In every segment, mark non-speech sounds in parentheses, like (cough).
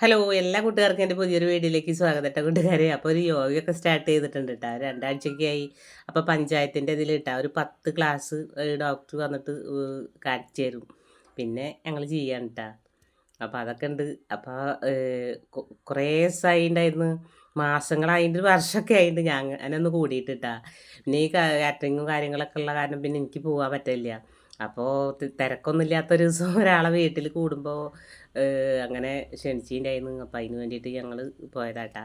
Hello എല്ലാ കൂട്ടുകാർക്കും എന്റെ പുതിയൊരു വീഡിയോയിലേക്ക് സ്വാഗതം കേട്ടോ കൂട്ടുകാരെ. അപ്പോൾ ഒരു യോഗയൊക്കെ സ്റ്റാർട്ട് ചെയ്തിട്ടുണ്ട് കേട്ടോ രണ്ടാഴ്ചയ്ക്കായി അപ്പോൾ പഞ്ചായത്തിന്റെ ഇതിൽ കേട്ടോ ഒരു പത്ത് ക്ലാസ് ഡോക്ടർ വന്നിട്ട് കാണിച്ചു തരും. പിന്നെ ഞങ്ങൾ ചെയ്യാൻ കേട്ടോ അപ്പോൾ അതൊക്കെ ഉണ്ട്. അപ്പോൾ കുറേ ദിവസമായി ഉണ്ടായിരുന്നു മാസങ്ങളായിട്ട് വർഷമൊക്കെ ആയിട്ട് ഞാൻ അതിനൊന്ന് കൂടിയിട്ട് കേട്ടോ പിന്നെ ഈ കാറ്ററിങ്ങും കാര്യങ്ങളൊക്കെ ഉള്ള കാരണം പിന്നെ എനിക്ക് പോകാൻ പറ്റില്ല. അപ്പോൾ തിരക്കൊന്നുമില്ലാത്തൊരു ദിവസം (laughs) ഒരാളെ വീട്ടിൽ കൂടുമ്പോൾ അങ്ങനെ ക്ഷണിച്ചിട്ടുണ്ടായിരുന്നു അപ്പോൾ അതിന് വേണ്ടിയിട്ട് ഞങ്ങൾ പോയതാട്ടാ.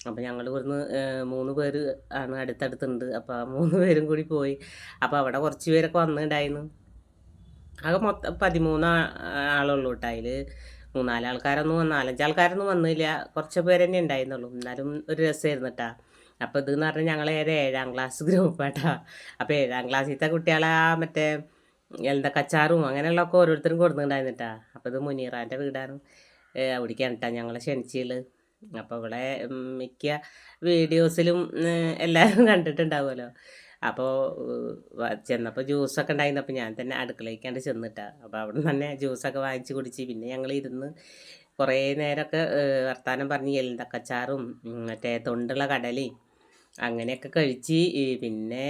അപ്പോൾ ഞങ്ങൾ ഇവിടുന്ന് മൂന്ന് പേര് ആണ് അടുത്തടുത്തുണ്ട്. അപ്പോൾ ആ മൂന്ന് പേരും കൂടി പോയി. അപ്പോൾ അവിടെ കുറച്ച് പേരൊക്കെ വന്നിട്ടുണ്ടായിരുന്നു ആകെ മൊത്തം പതിമൂന്ന് ആളുള്ളൂ കേട്ടോ അതിൽ മൂന്നാൽ ആൾക്കാരൊന്നും നാലഞ്ച് ആൾക്കാരൊന്നും വന്നില്ല. കുറച്ച് പേര് തന്നെ ഉണ്ടായിരുന്നുള്ളൂ. എന്നാലും ഒരു രസമായിരുന്നു കേട്ടാ അപ്പോൾ ഇതെന്ന് പറഞ്ഞാൽ ഞങ്ങൾ ഏത് ഏഴാം ക്ലാസ് ഗ്രൂപ്പ് ഗ്രൂപ്പാട്ടാ അപ്പോൾ ഏഴാം ക്ലാസ്സിലത്തെ കുട്ടികളെ മറ്റേ എന്താ കച്ചാറും അങ്ങനെയുള്ളതൊക്കെ ഓരോരുത്തരും കൊടുക്കുന്നുണ്ടായിരുന്നിട്ടാ അപ്പോൾ ഇത് മുനീറാന്റെ വീടാണ്. അവിടേക്കാണ് കേട്ടോ ഞങ്ങളെ ക്ഷണിച്ചുകൾ അപ്പോൾ ഇവിടെ മിക്ക വീഡിയോസിലും എല്ലാവരും (laughs) കണ്ടിട്ടുണ്ടാവുമല്ലോ. അപ്പോൾ ചെന്നപ്പോൾ ജ്യൂസൊക്കെ ഉണ്ടായിരുന്നു. അപ്പോൾ ഞാൻ തന്നെ അടുക്കളയ്ക്കാണ്ട് ചെന്നിട്ടാ. അപ്പോൾ അവിടെ നിന്ന് തന്നെ ജ്യൂസൊക്കെ വാങ്ങിച്ച് കുടിച്ച്. പിന്നെ ഞങ്ങൾ ഇരുന്ന് കുറേ നേരമൊക്കെ വർത്തമാനം പറഞ്ഞ് എലിന്തക്കച്ചാറും മറ്റേ തൊണ്ടുള്ള കടലയും അങ്ങനെയൊക്കെ കഴിച്ച് പിന്നെ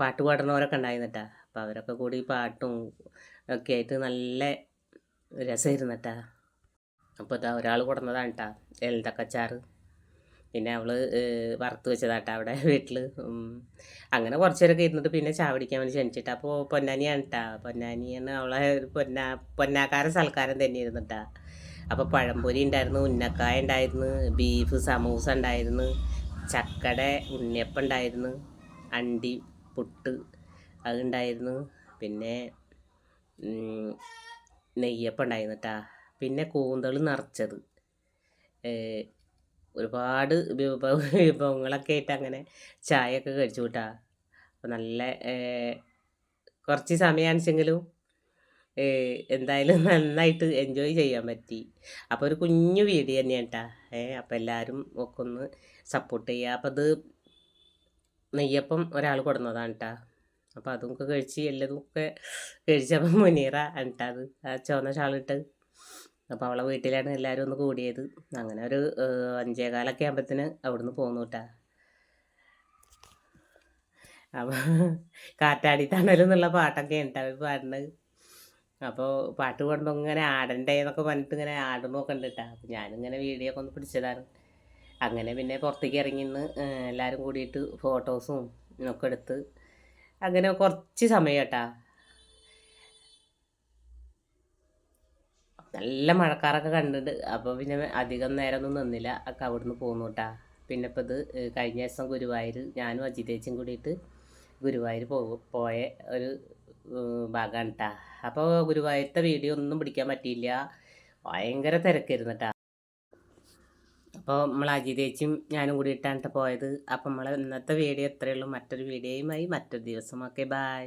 പാട്ട് പാടുന്നവരൊക്കെ ഉണ്ടായിരുന്നിട്ടാ. അപ്പോൾ അവരൊക്കെ കൂടി പാട്ടും ഒക്കെ ആയിട്ട് നല്ല രസമായിരുന്നു കേട്ടാ അപ്പോൾ ഇതാ ഒരാൾ കൊടുന്നതാണ് കേട്ടാ എൽതക്കച്ചാറ് പിന്നെ അവൾ വറുത്ത് വെച്ചതാട്ടാ അവിടെ വീട്ടിൽ അങ്ങനെ കുറച്ച് നേരമൊക്കെ ഇരുന്നിട്ട് പിന്നെ ചാവടിക്കാൻ വേണ്ടി ക്ഷണിച്ചിട്ട്. അപ്പോൾ പൊന്നാനിയാണ് കേട്ടാ പൊന്നാനിയാണ് അവളെ പൊന്നാ പൊന്നാക്കാരൻ സൽക്കാരം തന്നെ ഇരുന്നിട്ടാ അപ്പോൾ പഴംപൊരി ഉണ്ടായിരുന്നു ഉന്നക്കായ ഉണ്ടായിരുന്നു ബീഫ് സമൂസ ഉണ്ടായിരുന്നു ചക്കട ഉണ്ണിയപ്പം ഉണ്ടായിരുന്നു അണ്ടി പുട്ട് അതുണ്ടായിരുന്നു. പിന്നെ നെയ്യപ്പം ഉണ്ടായിരുന്നു കേട്ടോ പിന്നെ കൂന്തൾ നിറച്ചത്. ഒരുപാട് വിഭവ വിഭവങ്ങളൊക്കെ ആയിട്ട് അങ്ങനെ ചായയൊക്കെ കഴിച്ചു കൂട്ടാ അപ്പോൾ നല്ല കുറച്ച് സമയമാണെച്ചെങ്കിലും എന്തായാലും നന്നായിട്ട് എൻജോയ് ചെയ്യാൻ പറ്റി. അപ്പോൾ ഒരു കുഞ്ഞു വീഡിയോ തന്നെയാണ് കേട്ടാ ഏ അപ്പോൾ എല്ലാവരും ഒക്കെ ഒന്ന് സപ്പോർട്ട് ചെയ്യുക അപ്പോൾ അത് നെയ്യപ്പം ഒരാൾ കൊടുന്നതാണ് കേട്ടാ അപ്പോൾ അതൊക്കെ കഴിച്ച് എല്ലതുമൊക്കെ കഴിച്ചപ്പോൾ മുനീറ എന്നിട്ടത് ആ ചുവന്ന ഷാളിട്ട് അപ്പോൾ അവളെ വീട്ടിലാണ് എല്ലാവരും ഒന്ന് കൂടിയത്. അങ്ങനെ ഒരു അഞ്ചേകാലൊക്കെ ആകുമ്പത്തിന് അവിടുന്ന് പോന്നു കേട്ടാ അപ്പോൾ കാറ്റാടി തണലും എന്നുള്ള പാട്ടൊക്കെ ഉണ്ട് അവർ പാടുന്നത്. അപ്പോൾ പാട്ട് പാടുമ്പോൾ ഇങ്ങനെ ആടണ്ടേ എന്നൊക്കെ പറഞ്ഞിട്ട് ഇങ്ങനെ ആടുന്നൊക്കെ ഉണ്ട് കേട്ടോ അപ്പോൾ ഞാനിങ്ങനെ വീഡിയോ ഒക്കെ ഒന്ന് പിടിച്ചതാണ്. അങ്ങനെ പിന്നെ പുറത്തേക്ക് ഇറങ്ങി നിന്ന് എല്ലാവരും കൂടിയിട്ട് ഫോട്ടോസും ഒക്കെ എടുത്ത് അങ്ങനെ കുറച്ച് സമയം കേട്ടാ നല്ല മഴക്കാറൊക്കെ കണ്ടിട്ട് അപ്പോൾ പിന്നെ അധികം നേരമൊന്നും നിന്നില്ല. ഒക്കെ അവിടുന്ന് പോന്നു കേട്ടാ പിന്നെ ഇപ്പോൾ ഇത് കഴിഞ്ഞ ദിവസം ഗുരുവായൂർ ഞാനും അജിതേച്ചും കൂടിയിട്ട് ഗുരുവായൂർ പോയ ഒരു ഭാഗമാണ് കേട്ടാ അപ്പോൾ ഗുരുവായൂരത്തെ വീഡിയോ ഒന്നും പിടിക്കാൻ പറ്റിയില്ല. ഭയങ്കര തിരക്കായിരുന്നു കേട്ടാ അപ്പോൾ നമ്മൾ അജിതേച്ചും ഞാനും കൂടി ഇട്ടാണ് പോയത്. അപ്പോൾ നമ്മൾ ഇന്നത്തെ വീഡിയോ എത്രയുള്ളൂ മറ്റൊരു വീഡിയോയുമായി മറ്റൊരു ദിവസം ഓക്കെ ബായ്